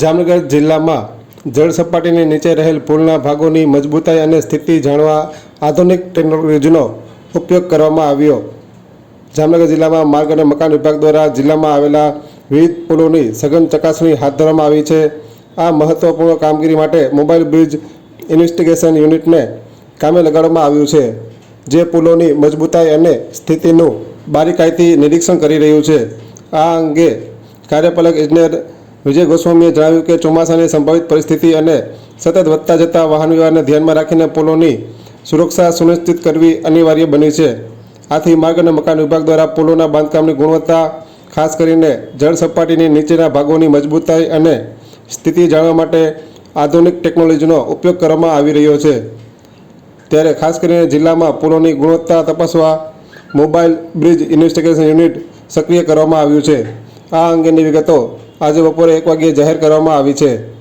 જામનગર જિલ્લામાં જળ સપાટીની નીચે રહેલ પુલના ભાગોની મજબૂતાઈ અને સ્થિતિ જાણવા આધુનિક ટેકનોલોજીનો ઉપયોગ કરવામાં આવ્યો. જામનગર જિલ્લામાં માર્ગ અને મકાન વિભાગ દ્વારા જિલ્લામાં આવેલા વિવિધ પુલોની સઘન ચકાસણી હાથ ધરવામાં આવી છે. આ મહત્વપૂર્ણ કામગીરી માટે મોબાઈલ બ્રિજ ઇન્વેસ્ટિગેશન યુનિટને કામે લગાડવામાં આવ્યું છે, જે પુલોની મજબૂતાઈ અને સ્થિતિનું બારીકાઈથી નિરીક્ષણ કરી રહ્યું છે. આ અંગે કાર્યપાલક ઇજનેર વિજય ગોસ્વામીએ જણાવ્યું કે ચોમાસાની સંભવિત પરિસ્થિતિ અને સતત વધતા જતા વાહન વ્યવહારને ધ્યાનમાં રાખીને પુલોની સુરક્ષા સુનિશ્ચિત કરવી અનિવાર્ય બની છે. આથી માર્ગ અને મકાન વિભાગ દ્વારા પુલોના બાંધકામની ગુણવત્તા, ખાસ કરીને જળ સપાટીની નીચેના ભાગોની મજબૂતાઈ અને સ્થિતિ જાણવા માટે આધુનિક ટેકનોલોજીનો ઉપયોગ કરવામાં આવી રહ્યો છે. ત્યારે ખાસ કરીને જિલ્લામાં પુલોની ગુણવત્તા તપાસવા મોબાઈલ બ્રિજ ઇન્વેસ્ટિગેશન યુનિટ સક્રિય કરવામાં આવ્યું છે. આ અંગેની વિગતો આજે બપોરે એક વાગ્યે જાહેર કરવામાં આવી છે.